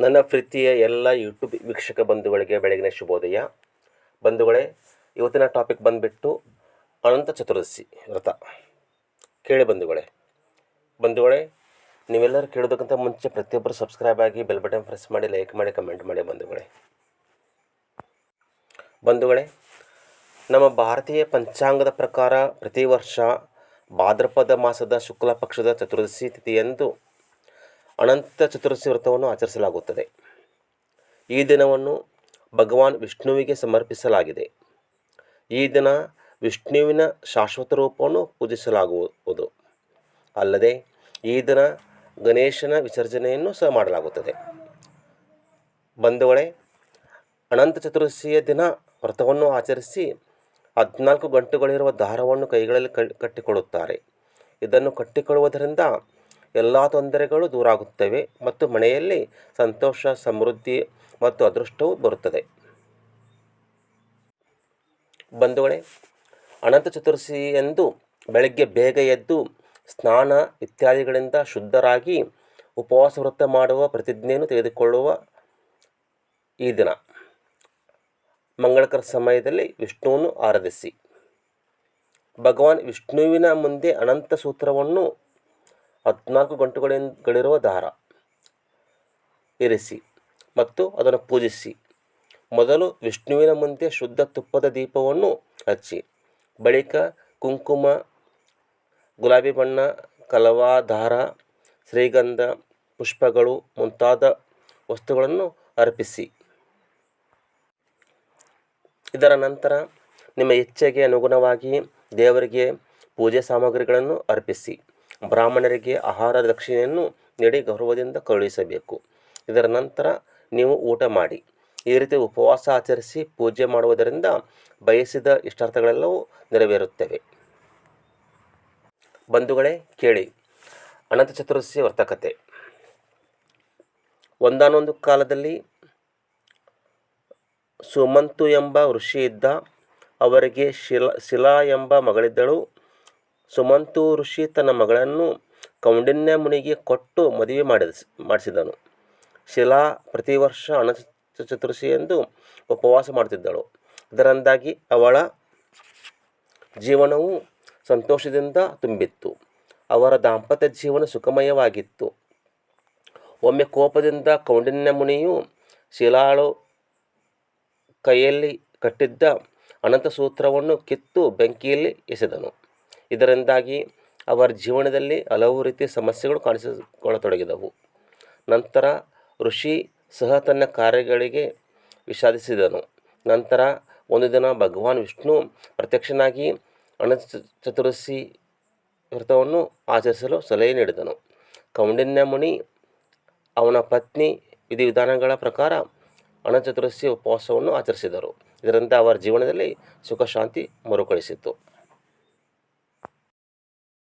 ನನ್ನ ಪ್ರೀತಿಯ ಎಲ್ಲ ಯೂಟ್ಯೂಬ್ ವೀಕ್ಷಕ ಬಂಧುಗಳಿಗೆ ಬೆಳಗಿನ ಶುಭೋದಯ. ಬಂಧುಗಳೇ, ಇವತ್ತಿನ ಟಾಪಿಕ್ ಬಂದುಬಿಟ್ಟು ಅನಂತ ಚತುರ್ದಶಿ ವ್ರತ. ಕೇಳಿ ಬಂಧುಗಳೇ. ಬಂಧುಗಳೇ, ನೀವೆಲ್ಲರೂ ಕೇಳೋದಕ್ಕಿಂತ ಮುಂಚೆ ಪ್ರತಿಯೊಬ್ಬರು ಸಬ್ಸ್ಕ್ರೈಬ್ ಆಗಿ ಬೆಲ್ ಬಟನ್ ಪ್ರೆಸ್ ಮಾಡಿ ಲೈಕ್ ಮಾಡಿ ಕಮೆಂಟ್ ಮಾಡಿ ಬಂಧುಗಳೇ. ಬಂಧುಗಳೇ, ನಮ್ಮ ಭಾರತೀಯ ಪಂಚಾಂಗದ ಪ್ರಕಾರ ಪ್ರತಿ ವರ್ಷ ಭಾದ್ರಪದ ಮಾಸದ ಶುಕ್ಲ ಪಕ್ಷದ ಚತುರ್ದಶಿ ತಿಥಿಯಂದು ಅನಂತ ಚತುರ್ದಶಿ ವ್ರತವನ್ನು ಆಚರಿಸಲಾಗುತ್ತದೆ. ಈ ದಿನವನ್ನು ಭಗವಾನ್ ವಿಷ್ಣುವಿಗೆ ಸಮರ್ಪಿಸಲಾಗಿದೆ. ಈ ದಿನ ವಿಷ್ಣುವಿನ ಶಾಶ್ವತ ರೂಪವನ್ನು ಪೂಜಿಸಲಾಗುವುದು. ಅಲ್ಲದೆ ಈ ದಿನ ಗಣೇಶನ ವಿಸರ್ಜನೆಯನ್ನು ಸಹ ಮಾಡಲಾಗುತ್ತದೆ. ಬಂಧುಗಳೇ, ಅನಂತ ಚತುರ್ದಶಿಯ ದಿನ ವ್ರತವನ್ನು ಆಚರಿಸಿ ಹದಿನಾಲ್ಕು ಗಂಟುಗಳಿರುವ ದಾರವನ್ನು ಕೈಗಳಲ್ಲಿ ಕಟ್ಟಿಕೊಳ್ಳುತ್ತಾರೆ. ಇದನ್ನು ಕಟ್ಟಿಕೊಳ್ಳುವುದರಿಂದ ಎಲ್ಲ ತೊಂದರೆಗಳು ದೂರ ಆಗುತ್ತವೆ ಮತ್ತು ಮನೆಯಲ್ಲಿ ಸಂತೋಷ, ಸಮೃದ್ಧಿ ಮತ್ತು ಅದೃಷ್ಟವು ಬರುತ್ತದೆ. ಬಂಧುಗಳೇ, ಅನಂತ ಚತುರ್ದಶಿಯಂದು ಬೆಳಗ್ಗೆ ಬೇಗ ಎದ್ದು ಸ್ನಾನ ಇತ್ಯಾದಿಗಳಿಂದ ಶುದ್ಧರಾಗಿ ಉಪವಾಸ ವ್ರತ ಮಾಡುವ ಪ್ರತಿಜ್ಞೆಯನ್ನು ತೆಗೆದುಕೊಳ್ಳುವ ಈ ದಿನ. ಮಂಗಳಕರ ಸಮಯದಲ್ಲಿ ವಿಷ್ಣುವನ್ನು ಆರಾಧಿಸಿ. ಭಗವಾನ್ ವಿಷ್ಣುವಿನ ಮುಂದೆ ಅನಂತ ಸೂತ್ರವನ್ನು ಹದಿನಾಲ್ಕು ಗಂಟುಗಳಿಂದಗಳಿರುವ ದಾರ ಇರಿಸಿ ಮತ್ತು ಅದನ್ನು ಪೂಜಿಸಿ. ಮೊದಲು ವಿಷ್ಣುವಿನ ಮುಂದೆ ಶುದ್ಧ ತುಪ್ಪದ ದೀಪವನ್ನು ಹಚ್ಚಿ. ಬಳಿಕ ಕುಂಕುಮ, ಗುಲಾಬಿ ಬಣ್ಣ ಕಲವಾ ದಾರ ಶ್ರೀಗಂಧ, ಪುಷ್ಪಗಳು ಮುಂತಾದ ವಸ್ತುಗಳನ್ನು ಅರ್ಪಿಸಿ. ಇದರ ನಂತರ ನಿಮ್ಮ ಇಚ್ಛೆಗೆ ಅನುಗುಣವಾಗಿ ದೇವರಿಗೆ ಪೂಜೆ ಸಾಮಗ್ರಿಗಳನ್ನು ಅರ್ಪಿಸಿ. ಬ್ರಾಹ್ಮಣರಿಗೆ ಆಹಾರ ದಕ್ಷಿಣೆಯನ್ನು ನೀಡಿ ಗೌರವದಿಂದ ಕಳುಹಿಸಬೇಕು. ಇದರ ನಂತರ ನೀವು ಊಟ ಮಾಡಿ. ಈ ರೀತಿ ಉಪವಾಸ ಆಚರಿಸಿ ಪೂಜೆ ಮಾಡುವುದರಿಂದ ಬಯಸಿದ ಇಷ್ಟಾರ್ಥಗಳೆಲ್ಲವೂ ನೆರವೇರುತ್ತವೆ. ಬಂಧುಗಳೇ, ಕೇಳಿ. ಅನಂತ ಚತುರ್ದಶಿ ವರ್ತಕತೆ. ಒಂದಾನೊಂದು ಕಾಲದಲ್ಲಿ ಸುಮಂತು ಎಂಬ ಋಷಿ ಇದ್ದ. ಅವರಿಗೆ ಶಿಲಾ ಶಿಲಾ ಎಂಬ ಮಗಳಿದ್ದಳು. ಸುಮಂತು ಋಷಿ ತನ್ನ ಮಗಳನ್ನು ಕೌಂಡಿನ್ಯ ಮುನಿಗೆ ಕೊಟ್ಟು ಮದುವೆ ಮಾಡಿದ, ಮಾಡಿಸಿದನು. ಶಿಲಾ ಪ್ರತಿ ವರ್ಷ ಅನಂತ ಚತುರ್ಸಿಯಂದು ಉಪವಾಸ ಮಾಡುತ್ತಿದ್ದಳು. ಇದರಿಂದಾಗಿ ಅವಳ ಜೀವನವು ಸಂತೋಷದಿಂದ ತುಂಬಿತ್ತು. ಅವರ ದಾಂಪತ್ಯ ಜೀವನ ಸುಖಮಯವಾಗಿತ್ತು. ಒಮ್ಮೆ ಕೋಪದಿಂದ ಕೌಂಡಿನ್ಯ ಮುನಿಯು ಶಿಲಾಳು ಕೈಯಲ್ಲಿ ಕಟ್ಟಿದ್ದ ಅನಂತ ಸೂತ್ರವನ್ನು ಕಿತ್ತು ಬೆಂಕಿಯಲ್ಲಿ ಎಸೆದನು. ಇದರಿಂದಾಗಿ ಅವರ ಜೀವನದಲ್ಲಿ ಹಲವು ರೀತಿಯ ಸಮಸ್ಯೆಗಳು ಕಾಣಿಸಿಕೊಳ್ಳತೊಡಗಿದವು. ನಂತರ ಋಷಿ ಸಹ ತನ್ನ ಕಾರ್ಯಗಳಿಗೆ ವಿಷಾದಿಸಿದನು. ನಂತರ ಒಂದು ದಿನ ಭಗವಾನ್ ವಿಷ್ಣು ಪ್ರತ್ಯಕ್ಷನಾಗಿ ಅಣ ಚತುರ್ದಶಿ ವ್ರತವನ್ನು ಆಚರಿಸಲು ಸಲಹೆ ನೀಡಿದನು. ಕೌಂಡಿನ್ಯ ಮುನಿ ಅವನ ಪತ್ನಿ ವಿಧಿವಿಧಾನಗಳ ಪ್ರಕಾರ ಅನಂತ ಉಪವಾಸವನ್ನು ಆಚರಿಸಿದರು. ಇದರಿಂದ ಅವರ ಜೀವನದಲ್ಲಿ ಸುಖ ಶಾಂತಿ ಮರುಕಳಿಸಿತು.